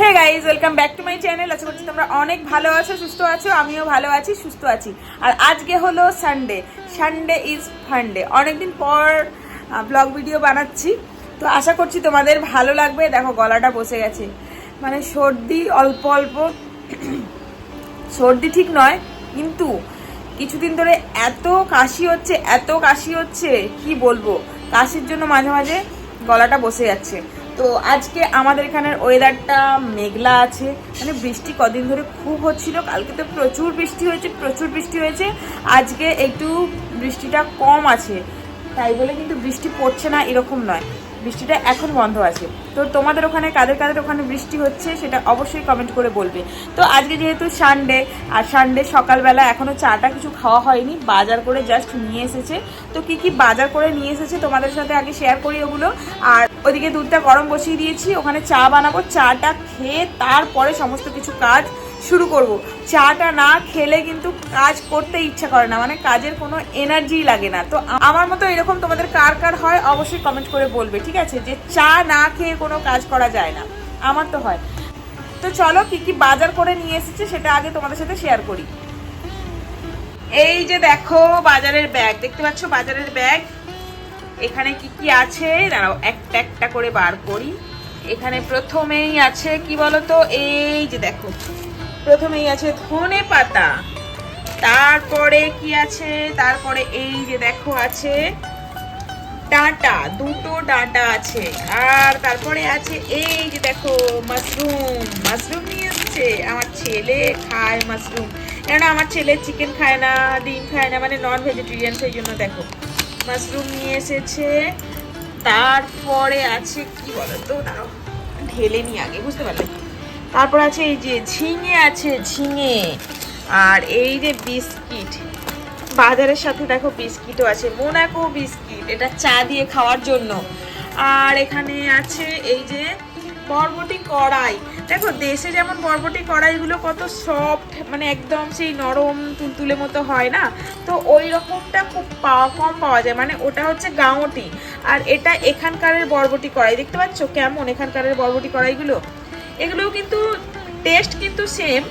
Hey guys welcome back to my channel. আশা করছি তোমরা অনেক ভালো আছো, সুস্থ আছো, আমিও ভালো আছি, সুস্থ আছি। আর আজকে হলো সানডে সানডে ইজ ফান্ডে অনেকদিন পর ব্লগ ভিডিও বানাচ্ছি। তো আশা করছি তোমাদের ভালো লাগবে। দেখো, গলাটা বসে গেছে। মানে সর্দি অল্প অল্প। সর্দি ঠিক নয়, কিন্তু কিছুদিন ধরে এত কাশি হচ্ছে, এত কাশি হচ্ছে, কি বলব? কাশির জন্য মাঝে মাঝে গলাটা বসে যাচ্ছে। তো আজকে আমাদের এখানের ওয়েদারটা মেঘলা আছে। মানে বৃষ্টি কদিন ধরে খুব হচ্ছিল। কালকে তো প্রচুর বৃষ্টি হয়েছে, প্রচুর বৃষ্টি হয়েছে। আজকে একটু বৃষ্টিটা কম আছে। তাই বলে কিন্তু বৃষ্টি পড়ছে না এরকম নয়। বৃষ্টিটা এখন বন্ধ আছে। তো তোমাদের ওখানে কাদের কাদের ওখানে বৃষ্টি হচ্ছে সেটা অবশ্যই কমেন্ট করে বলবে। তো আজকে যেহেতু সানডে আর সানডে সকালবেলা এখনও চাটা কিছু খাওয়া হয়নি, বাজার করে জাস্ট নিয়ে এসেছে। তো কি কি বাজার করে নিয়ে এসেছে তোমাদের সাথে আগে শেয়ার করি ওগুলো। আর ওদিকে দুধটা গরম বসিয়ে দিয়েছি, ওখানে চা বানাবো, চাটা খেয়ে তারপরে সমস্ত কিছু কাজ শুরু করব। চাটা না খেলে কিন্তু কাজ করতে ইচ্ছা করে না মানে কাজের কোনো এনার্জি লাগে না। তো আমার মতো এরকম তোমাদের কার কার হয় অবশ্যই কমেন্ট করে বলবে, ঠিক আছে? যে চা না খেয়ে কোনো কাজ করা যায় না, আমার তো হয়। তো চলো কি কি বাজার করে নিয়ে এসেছে সেটা আগে তোমাদের সাথে শেয়ার করি। এই যে দেখো বাজারের ব্যাগ দেখতে পাচ্ছ বাজারের ব্যাগ এখানে কি কি আছে? দাঁড়াও, একটা একটা করে বার করি। এখানে প্রথমেই আছে, কি বলতো? এই যে দেখো, প্রথমেই আছে ধনে পাতা। তারপরে কি আছে? তারপরে এই যে দেখো আছে ডাঁটা, দুটো ডাঁটা আছে। আর তারপরে আছে এই যে দেখো মাশরুম। মাশরুম নিয়ে এসছে। আমার ছেলে খায় মাশরুম। কেননা আমার ছেলে চিকেন খায় না, ডিম খায় না মানে নন ভেজিটেরিয়ান সেই জন্য দেখো। মাশরুম নিয়ে এসেছে। তারপরে আছে, কি বলতো, দাঁড়াও, ঢেলে নি আগে, বুঝতে পারলে? তারপর আছে এই যে ঝিঙে আছে, ঝিঙে। আর এই যে বিস্কিট, বাজারের সাথে দেখো বিস্কিটও আছে, মোনাকো বিস্কিট, এটা চা দিয়ে খাওয়ার জন্য। আর এখানে আছে এই যে বরবটি কড়াই। দেখো, দেশে যেমন বরবটি কড়াইগুলো কত সফট মানে একদম সেই নরম, তুলতুলে মতো হয় না, তো ওই রকমটা খুব পাওয়া, কম পাওয়া যায়। মানে ওটা হচ্ছে গাঁওটি আর এটা এখানকারের বরবটি কড়াই। দেখতে পাচ্ছ কেমন এখানকারের বরবটি কড়াইগুলো? এগুলোও কিন্তু টেস্ট কিন্তু সেম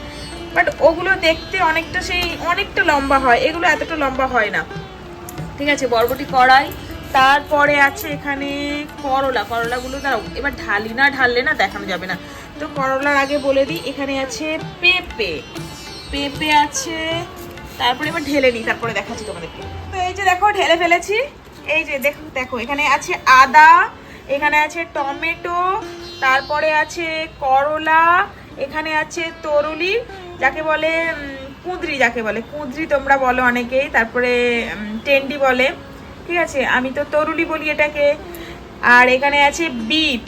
বাট ওগুলো দেখতে অনেকটা সেই, অনেকটা লম্বা হয়। এগুলো এতটা লম্বা হয় না। ঠিক আছে, বরবটি কড়াই তারপরে আছে এখানে করলা। করলাগুলো দাঁড়াও, এবার ঢালি না ঢাললে না দেখানো যাবে না। তো করলার আগে বলে দিই, এখানে আছে পেঁপে। পেঁপে আছে, তারপরে এবার ঢেলে নিই, তারপরে দেখাচ্ছি তোমাদেরকে। তো এই যে দেখো, ঢেলে ফেলেছি। এই যে দেখো দেখো, এখানে আছে আদা, এখানে আছে টমেটো, তারপরে আছে করলা, এখানে আছে তরুলি, যাকে বলে কুঁদরি, যাকে বলে। কুঁদরি তোমরা বলো অনেকেই, তারপরে টেন্ডি বলে। ঠিক আছে, আমি তো তরুলি বলি এটাকে। আর এখানে আছে বিট।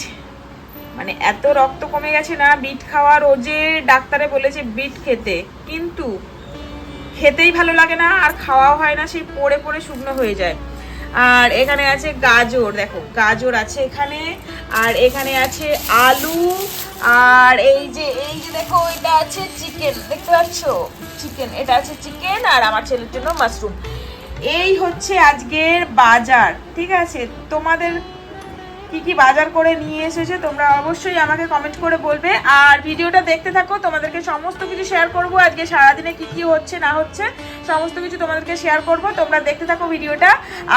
মানে এত রক্ত কমে গেছে না, বিট খাওয়া রোজে ডাক্তারে বলেছে বিট খেতে। কিন্তু খেতেই ভালো লাগে না, আর খাওয়াও হয় না সেই পড়ে পড়ে শুকনো হয়ে যায়। আর এখানে আছে গাজর, দেখো, গাজর আছে এখানে। আর এখানে আছে আলু। আর এই যে এই যে দেখো, এটা আছে চিকেন, দেখতে পাচ্ছ? চিকেন, এটা আছে চিকেন, আর আমার ছেলের জন্য মাশরুম। এই হচ্ছে আজকের বাজার, ঠিক আছে? তোমাদের কি কি বাজার করে নিয়ে এসেছে তোমরা অবশ্যই আমাকে কমেন্ট করে বলবে। আর ভিডিওটা দেখতে থাকো, তোমাদেরকে সমস্ত কিছু শেয়ার করব। আজকে সারাদিনে কি কি হচ্ছে, না হচ্ছে, সমস্ত কিছু তোমাদেরকে শেয়ার করব। তোমরা দেখতে থাকো ভিডিওটা।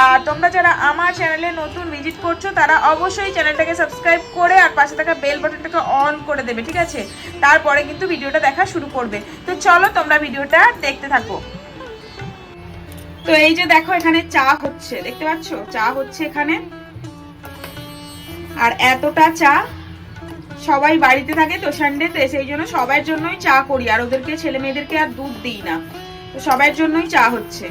আর তোমরা যারা আমার চ্যানেলে নতুন ভিজিট করছ, তারা অবশ্যই চ্যানেলটাকে সাবস্ক্রাইব করে আর পাশে থাকা বেল বাটনটাকে অন করে দেবে, ঠিক আছে? তারপরে কিন্তু ভিডিওটা দেখা শুরু করবে। তো চলো তোমরা ভিডিওটা দেখতে থাকো। তো এই যে দেখো এখানে চা হচ্ছে, দেখতে পাচ্ছ? চা হচ্ছে এখানে। আর এতটা চা সবাই বাড়িতে থাকে তো সানডেতে সেই জন্য সবার জন্যই চা করি। আর ওদেরকে, ছেলে মেয়েদেরকে আর দুধ দিই না। তো সবার জন্যই চা হচ্ছে।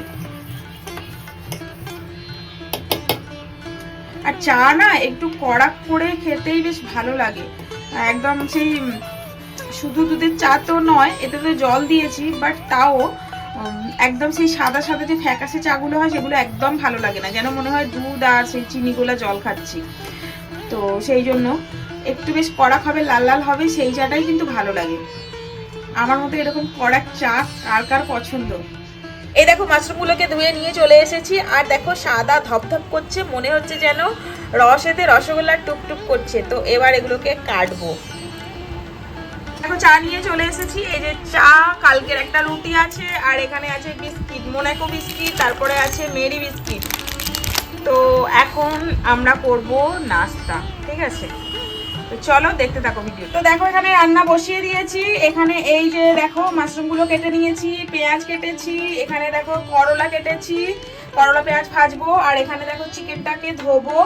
আর চা না একটু কড়া করে খেতেই বেশ ভালো লাগে। একদম সেই, শুধু দুধের চা তো নয়, এতে তো জল দিয়েছি বাট তাও একদম সেই সাদা সাদা যে ফ্যাকাসে চাগুলো হয়, সেগুলো একদম ভালো লাগে না। যেন মনে হয় দুধ আর সেই চিনিগুলা জল খাচ্ছি। তো সেই জন্য একটু বেশ কড়া হবে, লাল লাল হবে, সেই চাটাই কিন্তু ভালো লাগে। আমার মতো এরকম কড়া চা কার কার পছন্দ? এই দেখো, মাশরুমগুলোকে ধুয়ে নিয়ে চলে এসেছি। আর দেখো, সাদা ধপধপ করছে, মনে হচ্ছে যেন রসেতে রসগোল্লা টুকটুক করছে। তো এবার এগুলোকে কাটবো। দেখো চা নিয়ে চলে এসেছি। এই যে চা, কালকের একটা রুটি আছে, আর এখানে আছে বিস্কিট, মোনাকো বিস্কিট, তারপরে আছে মেরি বিস্কিট। তো এখন আমরা করব নাস্তা, ঠিক আছে? তো চলো দেখতে থাকো ভিডিও তো দেখো, এখানে রান্না বসিয়ে দিয়েছি। এখানে এই যে দেখো, মাশরুমগুলো কেটে নিয়েছি, পেঁয়াজ কেটেছি, এখানে দেখো করলা কেটেছি, করলা, পেঁয়াজ ভাজবো, আর এখানে দেখো চিকেনটাকে ধোবো।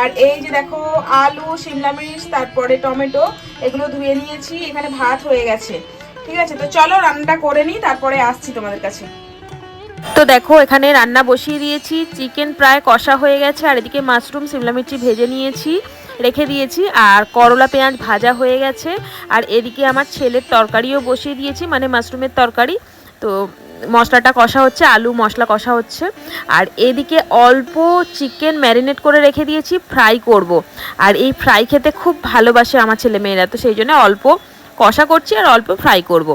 আর এই যে দেখো, আলু, শিমলা মির্চ, তারপরে টমেটো, এগুলো ধুয়ে নিয়েছি, এখানে ভাত হয়ে গেছে। ঠিক আছে? তো চলো রান্নাটা করে নিই, তারপরে আসছি তোমাদের কাছে। তো দেখো, এখানে রান্না বসিয়ে দিয়েছি। চিকেন প্রায় কষা হয়ে গেছে, আর এদিকে মাশরুম সিমলা মির্চি ভেজে নিয়েছি, রেখে দিয়েছি, আর করলা পেঁয়াজ ভাজা হয়ে গেছে। আর এদিকে আমার ছেলের তরকারিও বসিয়ে দিয়েছি মানে মাশরুমের তরকারি। তো মশলাটা কষা হচ্ছে, আলু মশলা কষা হচ্ছে আর এদিকে অল্প চিকেন ম্যারিনেট করে রেখে দিয়েছি ফ্রাই করব। আর এই ফ্রাই খেতে খুব ভালোবাসে আমার ছেলে মেয়েরা তো সেই জন্য অল্প কষা করছি আর অল্প ফ্রাই করব।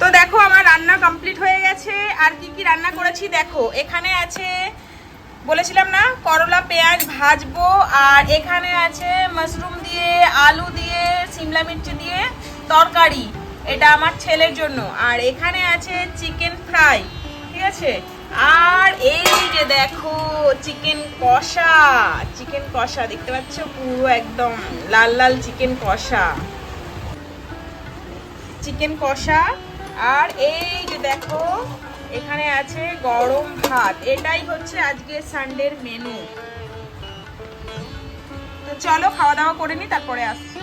তো দেখো, আমার রান্না কমপ্লিট হয়ে গেছে আর কি কি রান্না করেছি দেখো, এখানে আছে বলেছিলাম না, করলা, পেঁয়াজ ভাজবো আর এখানে আছে মাশরুম দিয়ে, আলু দিয়ে, সিমলা মির্চি দিয়ে তরকারি, এটা আমার ছেলের জন্য। আর এখানে আছে চিকেন ফ্রাই ঠিক আছে? আর এই যে দেখো চিকেন কষা চিকেন কষা, দেখতে পাচ্ছ? পুরো একদম লাল লাল চিকেন কষা। চিকেন কষা, আর এই যে দেখো, এখানে আছে গরম ভাত। এটাই হচ্ছে আজকে সানডের মেনু তো চলো, খাওয়া দাওয়া করে নি, তারপরে আসছি।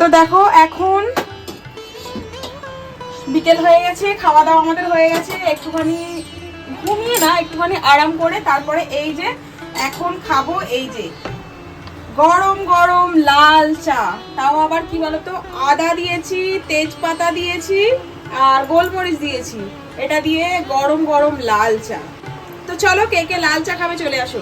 তো দেখো, এখন বিকেল হয়ে গেছে খাওয়া দাওয়া আমাদের হয়ে গেছে। একটুখানি ঘুমিয়ে না, একটুখানি আরাম করে তারপরে এই যে এখন খাব এই যে গরম গরম লাল চা। তাও আবার কি বলতো, আদা দিয়েছি, তেজপাতা দিয়েছি আর গোলমরিচ দিয়েছি। এটা দিয়ে গরম গরম লাল চা। তো চলো কে কে লাল চা খাবে চলে আসো।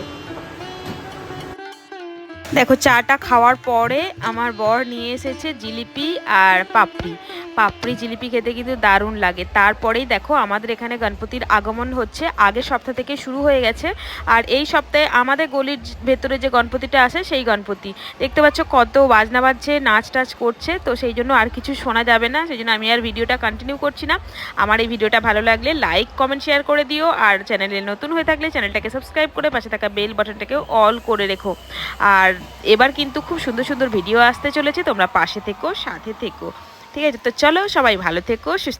দেখো, চাটা খাওয়ার পরে আমার বর নিয়ে এসেছে জিলিপি আর পাপড়ি। পাপড়ি, জিলিপি খেতে কিন্তু দারুণ লাগে। তারপরেই দেখো, আমাদের এখানে গণপতির আগমন হচ্ছে। আগের সপ্তাহ থেকে শুরু হয়ে গেছে আর এই সপ্তাহে আমাদের গলির ভেতরে যে গণপতিটা আসে সেই গণপতি। দেখতে পাচ্ছ কত বাজনা বাজছে নাচ টাচ করছে, তো সেই জন্য আর কিছু শোনা যাবে না। সেই জন্য আমি আর ভিডিওটা কন্টিনিউ করছি না। আমার এই ভিডিওটা ভালো লাগলে লাইক কমেন্ট শেয়ার করে দিও। আর চ্যানেলে নতুন হয়ে থাকলে চ্যানেলটাকে সাবস্ক্রাইব করে পাশে থাকা বেল বাটনটাকেও অল করে রেখো। আর এবার কিন্তু খুব সুন্দর সুন্দর ভিডিও আসতে চলেছে, তোমরা পাশে থেকো, সাথে থেকো। ঠিক আছে, তো চলো সবাই ভালো থেকো, সুস্থ